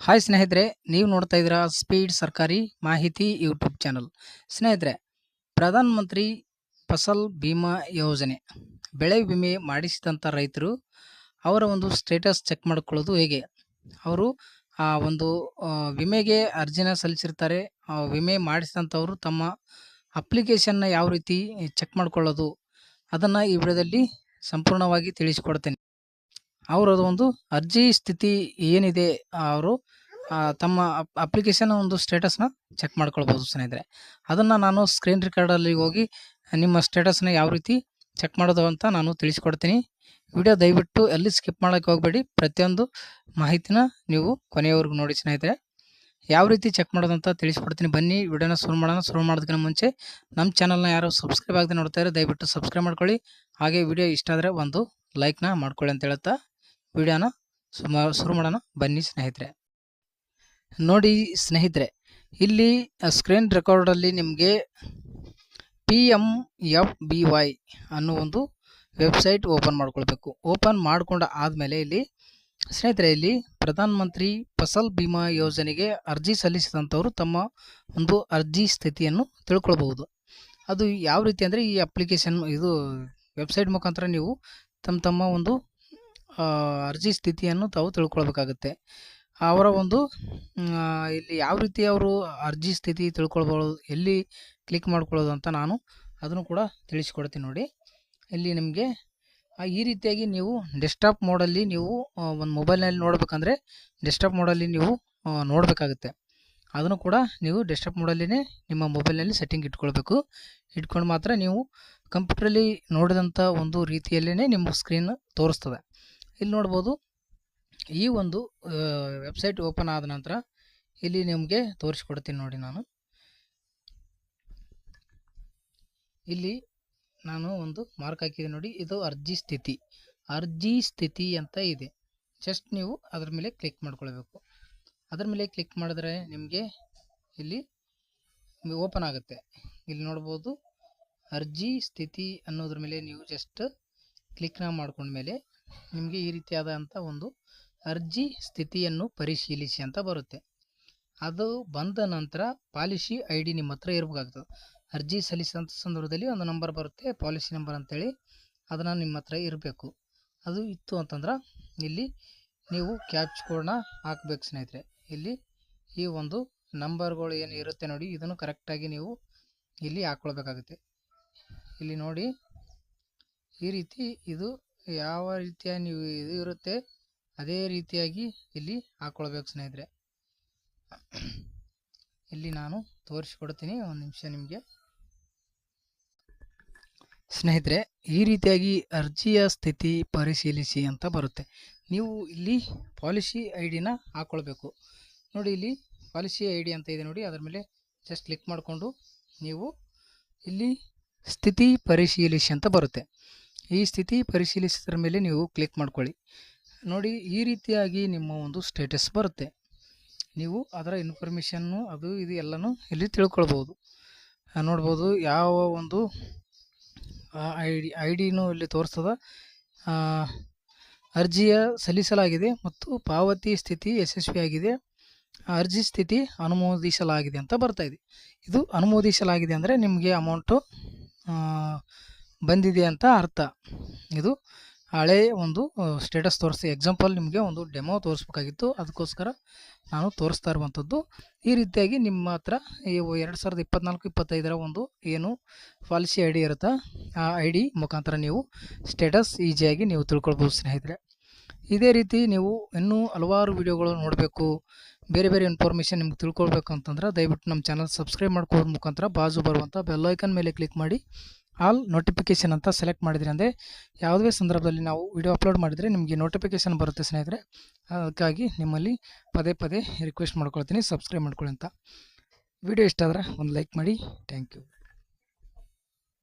Hi ಸ್ನೇಹಿತರೆ, ನೀವು ನೋಡ್ತಾ ಇದ್ದೀರಾ ಸ್ಪೀಡ್ ಸರ್ಕಾರಿ ಮಾಹಿತಿ ಯೂಟ್ಯೂಬ್ ಚಾನಲ್ ಸ್ನೇಹಿತರೆ, ಪ್ರಧಾನಮಂತ್ರಿ ಫಸಲ್ ಭೀಮಾ ಯೋಜನೆ. ಬೆಳೆ ವಿಮೆ ಮಾಡಿಸಿದಂಥ ರೈತರು ಅವರ ಒಂದು ಸ್ಟೇಟಸ್ ಚೆಕ್ ಮಾಡ್ಕೊಳ್ಳೋದು ಹೇಗೆ? ಅವರು ಆ ಒಂದು ವಿಮೆಗೆ ಅರ್ಜಿನ ಸಲ್ಲಿಸಿರ್ತಾರೆ. ವಿಮೆ ಮಾಡಿಸಿದಂಥವರು ತಮ್ಮ ಅಪ್ಲಿಕೇಶನ್ನ ಯಾವ ರೀತಿ ಚೆಕ್ ಮಾಡಿಕೊಳ್ಳೋದು? ಅದನ್ನು ಈ ವಿಡಿಯೋದಲ್ಲಿ ಸಂಪೂರ್ಣವಾಗಿ ತಿಳಿಸಿಕೊಡ್ತೇನೆ. ಅವರದ ಒಂದು ಅರ್ಜಿ ಸ್ಥಿತಿ ಏನಿದೆ ಅವರು ತಮ್ಮ ಅಪ್ಲಿಕೇಶನ್ ಒಂದು ಸ್ಟೇಟಸ್ನ ಚೆಕ್ ಮಾಡ್ಕೊಳ್ಬೋದು ಸ್ನೇಹಿತರೆ. ಅದನ್ನು ನಾನು ಸ್ಕ್ರೀನ್ ರೆಕಾರ್ಡಲ್ಲಿ ಹೋಗಿ ನಿಮ್ಮ ಸ್ಟೇಟಸ್ನ ಯಾವ ರೀತಿ ಚೆಕ್ ಮಾಡೋದು ಅಂತ ನಾನು ತಿಳಿಸ್ಕೊಡ್ತೀನಿ. ವಿಡಿಯೋ ದಯವಿಟ್ಟು ಎಲ್ಲಿ ಸ್ಕಿಪ್ ಮಾಡೋಕ್ಕೆ ಹೋಗಬೇಡಿ. ಪ್ರತಿಯೊಂದು ಮಾಹಿತಿನ ನೀವು ಕೊನೆಯವರೆಗೂ ನೋಡಿ ಸ್ನೇಹಿತರೆ. ಯಾವ ರೀತಿ ಚೆಕ್ ಮಾಡೋದು ಅಂತ ತಿಳಿಸ್ಕೊಡ್ತೀನಿ. ಬನ್ನಿ, ವಿಡಿಯೋನ ಶುರು ಮಾಡೋಣ. ಶುರು ಮಾಡೋದಕ್ಕಿಂತ ಮುಂಚೆ ನಮ್ಮ ಚಾನಲ್ನ ಯಾರು ಸಬ್ಸ್ಕ್ರೈಬ್ ಆಗದೆ ನೋಡ್ತಾ ಇದ್ದಾರೆ ದಯವಿಟ್ಟು ಸಬ್ಸ್ಕ್ರೈಬ್ ಮಾಡ್ಕೊಳ್ಳಿ. ಹಾಗೆ ವಿಡಿಯೋ ಇಷ್ಟ ಆದರೆ ಒಂದು ಲೈಕ್ನ ಮಾಡ್ಕೊಳ್ಳಿ ಅಂತ ಹೇಳ್ತಾ ವಿಡಿಯೋನ ಸುಮ, ಶುರು ಮಾಡೋಣ. ಬನ್ನಿ ಸ್ನೇಹಿತರೆ. ನೋಡಿ ಸ್ನೇಹಿತರೆ, ಇಲ್ಲಿ ಸ್ಕ್ರೀನ್ ರೆಕಾರ್ಡಲ್ಲಿ ನಿಮಗೆ P M F B Y ಅನ್ನೋ ಒಂದು ವೆಬ್ಸೈಟ್ ಓಪನ್ ಮಾಡ್ಕೊಳ್ಬೇಕು. ಓಪನ್ ಮಾಡ್ಕೊಂಡ ಆದಮೇಲೆ ಇಲ್ಲಿ ಸ್ನೇಹಿತರೆ, ಇಲ್ಲಿ ಪ್ರಧಾನ ಮಂತ್ರಿ ಫಸಲ್ ಬಿಮಾ ಯೋಜನೆಗೆ ಅರ್ಜಿ ಸಲ್ಲಿಸಿದಂಥವರು ತಮ್ಮ ಒಂದು ಅರ್ಜಿ ಸ್ಥಿತಿಯನ್ನು ತಿಳ್ಕೊಳ್ಬಹುದು. ಅದು ಯಾವ ರೀತಿ ಅಂದರೆ ಈ ಅಪ್ಲಿಕೇಶನ್ ಇದು ವೆಬ್ಸೈಟ್ ಮುಖಾಂತರ ನೀವು ತಮ್ಮ ತಮ್ಮ ಒಂದು ಅರ್ಜಿ ಸ್ಥಿತಿಯನ್ನು ತಾವು ತಿಳ್ಕೊಳ್ಬೇಕಾಗುತ್ತೆ. ಅವರ ಒಂದು ಇಲ್ಲಿ ಯಾವ ರೀತಿ ಅವರು ಅರ್ಜಿ ಸ್ಥಿತಿ ತಿಳ್ಕೊಳ್ಬೋದು, ಎಲ್ಲಿ ಕ್ಲಿಕ್ ಮಾಡ್ಕೊಳ್ಳೋದು ಅಂತ ನಾನು ಅದನ್ನು ಕೂಡ ತಿಳಿಸ್ಕೊಡ್ತೀನಿ ನೋಡಿ. ಇಲ್ಲಿ ನಿಮಗೆ ಈ ರೀತಿಯಾಗಿ ನೀವು ಡೆಸ್ಕ್ಟಾಪ್ ಮೋಡಲ್ಲಿ ನೀವು ಒಂದು ಮೊಬೈಲ್ನಲ್ಲಿ ನೋಡಬೇಕಂದ್ರೆ ಡೆಸ್ಕ್ಟಾಪ್ ಮೋಡಲ್ಲಿ ನೀವು ನೋಡಬೇಕಾಗುತ್ತೆ. ಅದನ್ನು ಕೂಡ ನೀವು ಡೆಸ್ಕ್ಟಾಪ್ ಮೋಡಲ್ಲಿನೇ ನಿಮ್ಮ ಮೊಬೈಲ್ನಲ್ಲಿ ಸೆಟ್ಟಿಂಗ್ ಇಟ್ಕೊಳ್ಬೇಕು. ಇಟ್ಕೊಂಡು ಮಾತ್ರ ನೀವು ಕಂಪ್ಯೂಟ್ರಲ್ಲಿ ನೋಡಿದಂಥ ಒಂದು ರೀತಿಯಲ್ಲೇ ನಿಮ್ಮ ಸ್ಕ್ರೀನ್ ತೋರಿಸ್ತದೆ. ಇಲ್ಲಿ ನೋಡ್ಬೋದು, ಈ ಒಂದು ವೆಬ್ಸೈಟ್ ಓಪನ್ ಆದ ನಂತರ ಇಲ್ಲಿ ನಿಮಗೆ ತೋರಿಸ್ಕೊಡ್ತೀನಿ ನೋಡಿ ನಾನು. ಇಲ್ಲಿ ನಾನು ಒಂದು ಮಾರ್ಕ್ ಹಾಕಿದೆ ನೋಡಿ, ಇದು ಅರ್ಜಿ ಸ್ಥಿತಿ. ಅರ್ಜಿ ಸ್ಥಿತಿ ಅಂತ ಇದೆ. ಜಸ್ಟ್ ನೀವು ಅದ್ರ ಮೇಲೆ ಕ್ಲಿಕ್ ಮಾಡ್ಕೊಳ್ಬೇಕು. ಅದ್ರ ಮೇಲೆ ಕ್ಲಿಕ್ ಮಾಡಿದ್ರೆ ನಿಮಗೆ ಇಲ್ಲಿ ಓಪನ್ ಆಗುತ್ತೆ. ಇಲ್ಲಿ ನೋಡ್ಬೋದು, ಅರ್ಜಿ ಸ್ಥಿತಿ ಅನ್ನೋದ್ರ ಮೇಲೆ ನೀವು ಜಸ್ಟ್ ಕ್ಲಿಕ್ನ ಮಾಡ್ಕೊಂಡ್ಮೇಲೆ ನಿಮಗೆ ಈ ರೀತಿಯಾದಂಥ ಒಂದು ಅರ್ಜಿ ಸ್ಥಿತಿಯನ್ನು ಪರಿಶೀಲಿಸಿ ಅಂತ ಬರುತ್ತೆ. ಅದು ಬಂದ ನಂತರ ಪಾಲಿಸಿ ಐ ಡಿ ನಿಮ್ಮ ಹತ್ರ ಇರಬೇಕಾಗ್ತದೆ. ಅರ್ಜಿ ಸಲ್ಲಿಸಿದಂಥ ಸಂದರ್ಭದಲ್ಲಿ ಒಂದು ನಂಬರ್ ಬರುತ್ತೆ, ಪಾಲಿಸಿ ನಂಬರ್ ಅಂತೇಳಿ ಅದನ್ನು ನಿಮ್ಮ ಹತ್ರ ಇರಬೇಕು. ಅದು ಇತ್ತು ಅಂತಂದ್ರೆ ಇಲ್ಲಿ ನೀವು ಕ್ಯಾಪ್ಚ್ ಕೋಡ್ನ ಹಾಕ್ಬೇಕು ಸ್ನೇಹಿತರೆ. ಇಲ್ಲಿ ಈ ಒಂದು ನಂಬರ್ಗಳು ಏನು ಇರುತ್ತೆ ನೋಡಿ, ಇದನ್ನು ಕರೆಕ್ಟಾಗಿ ನೀವು ಇಲ್ಲಿ ಹಾಕ್ಕೊಳ್ಬೇಕಾಗುತ್ತೆ ಇಲ್ಲಿ ನೋಡಿ ಈ ರೀತಿ ಇದು ಯಾವ ರೀತಿಯ ನೀವು ಇದು ಇರುತ್ತೆ, ಅದೇ ರೀತಿಯಾಗಿ ಇಲ್ಲಿ ಹಾಕ್ಕೊಳ್ಬೇಕು ಸ್ನೇಹಿತರೆ. ಇಲ್ಲಿ ನಾನು ತೋರಿಸ್ಕೊಡ್ತೀನಿ, ಒಂದು ನಿಮಿಷ ನಿಮಗೆ. ಸ್ನೇಹಿತರೆ, ಈ ರೀತಿಯಾಗಿ ಅರ್ಜಿಯ ಸ್ಥಿತಿ ಪರಿಶೀಲಿಸಿ ಅಂತ ಬರುತ್ತೆ. ನೀವು ಇಲ್ಲಿ ಪಾಲಿಸಿ ಐ ಡಿನ ಹಾಕ್ಕೊಳ್ಬೇಕು ನೋಡಿ, ಇಲ್ಲಿ ಪಾಲಿಸಿ ಐ ಡಿ ಅಂತ ಇದೆ ನೋಡಿ, ಅದರ ಮೇಲೆ ಜಸ್ಟ್ ಕ್ಲಿಕ್ ಮಾಡಿಕೊಂಡು ನೀವು ಇಲ್ಲಿ ಸ್ಥಿತಿ ಪರಿಶೀಲಿಸಿ ಅಂತ ಬರುತ್ತೆ. ಈ ಸ್ಥಿತಿ ಪರಿಶೀಲಿಸಿದ್ರ ಮೇಲೆ ನೀವು ಕ್ಲಿಕ್ ಮಾಡ್ಕೊಳ್ಳಿ. ನೋಡಿ, ಈ ರೀತಿಯಾಗಿ ನಿಮ್ಮ ಒಂದು ಸ್ಟೇಟಸ್ ಬರುತ್ತೆ. ನೀವು ಅದರ ಇನ್ಫಾರ್ಮೇಷನ್ನು ಅದು ಇದು ಎಲ್ಲನೂ ಇಲ್ಲಿ ತಿಳ್ಕೊಳ್ಬೋದು ನೋಡ್ಬೋದು, ಯಾವ ಒಂದು ಐ ಡಿ ಐ ಡಿನೂ ಇಲ್ಲಿ ತೋರಿಸ್ತದ ಅರ್ಜಿಯ ಸಲ್ಲಿಸಲಾಗಿದೆ ಮತ್ತು ಪಾವತಿ ಸ್ಥಿತಿ ಯಶಸ್ವಿಯಾಗಿದೆ ಅರ್ಜಿ ಸ್ಥಿತಿ ಅನುಮೋದಿಸಲಾಗಿದೆ ಅಂತ ಬರ್ತಾ ಇದೆ. ಇದು ಅನುಮೋದಿಸಲಾಗಿದೆ ಅಂದರೆ ನಿಮಗೆ ಅಮೌಂಟು ಬಂದಿದೆ ಅಂತ ಅರ್ಥ. ಇದು ಹಳೆ ಒಂದು ಸ್ಟೇಟಸ್ ತೋರಿಸಿ. ಎಕ್ಸಾಂಪಲ್ ನಿಮಗೆ ಒಂದು ಡೆಮೋ ತೋರಿಸ್ಬೇಕಾಗಿತ್ತು. ಅದಕ್ಕೋಸ್ಕರ ನಾನು ತೋರಿಸ್ತಾ ಇರುವಂಥದ್ದು. ಈ ರೀತಿಯಾಗಿ ನಿಮ್ಮ ಹತ್ರ ಈ ಎರಡು ಸಾವಿರದ ಇಪ್ಪತ್ನಾಲ್ಕು, ಇಪ್ಪತ್ತೈದರ ಒಂದು ಏನು ಪಾಲಿಸಿ ಐ ಡಿ ಇರುತ್ತೆ? ಆ ಐ ಡಿ ಮುಖಾಂತರ ನೀವು ಸ್ಟೇಟಸ್ ಈಸಿಯಾಗಿ ನೀವು ತಿಳ್ಕೊಳ್ಬೋದು ಸ್ನೇಹಿತರೆ. ಇದೇ ರೀತಿ ನೀವು ಇನ್ನೂ ಹಲವಾರು ವಿಡಿಯೋಗಳು ನೋಡಬೇಕು. ಬೇರೆ ಬೇರೆ ಇನ್ಫಾರ್ಮೇಷನ್ ನಿಮ್ಗೆ ತಿಳ್ಕೊಳ್ಬೇಕು ಅಂತಂದ್ರೆ ದಯವಿಟ್ಟು ನಮ್ಮ ಚಾನಲ್ ಸಬ್ಸ್ಕ್ರೈಬ್ ಮಾಡ್ಕೊಳ್ಳೋದ್ರ ಮುಖಾಂತರ ಬಾಜು ಬರುವಂಥ ಬೆಲ್ಲೈಕನ್ ಮೇಲೆ ಕ್ಲಿಕ್ ಮಾಡಿ. ಆಲ್ ನೋಟಿಫಿಕೇಷನ್ ಅಂತ ಸೆಲೆಕ್ಟ್ ಮಾಡಿದ್ರಿ ಅಂದರೆ ಯಾವುದೇ ಸಂದರ್ಭದಲ್ಲಿ ನಾವು ವಿಡಿಯೋ ಅಪ್ಲೋಡ್ ಮಾಡಿದರೆ ನಿಮಗೆ ನೋಟಿಫಿಕೇಷನ್ ಬರುತ್ತೆ ಸ್ನೇಹಿತರೆ. ಅದಕ್ಕಾಗಿ ನಿಮ್ಮಲ್ಲಿ ಪದೇ ಪದೇ ರಿಕ್ವೆಸ್ಟ್ ಮಾಡ್ಕೊಳ್ತೀನಿ, ಸಬ್ಸ್ಕ್ರೈಬ್ ಮಾಡ್ಕೊಳ್ಳಿ ಅಂತ. ವಿಡಿಯೋ ಇಷ್ಟ ಆದರೆ ಒಂದು ಲೈಕ್ ಮಾಡಿ. Thank you.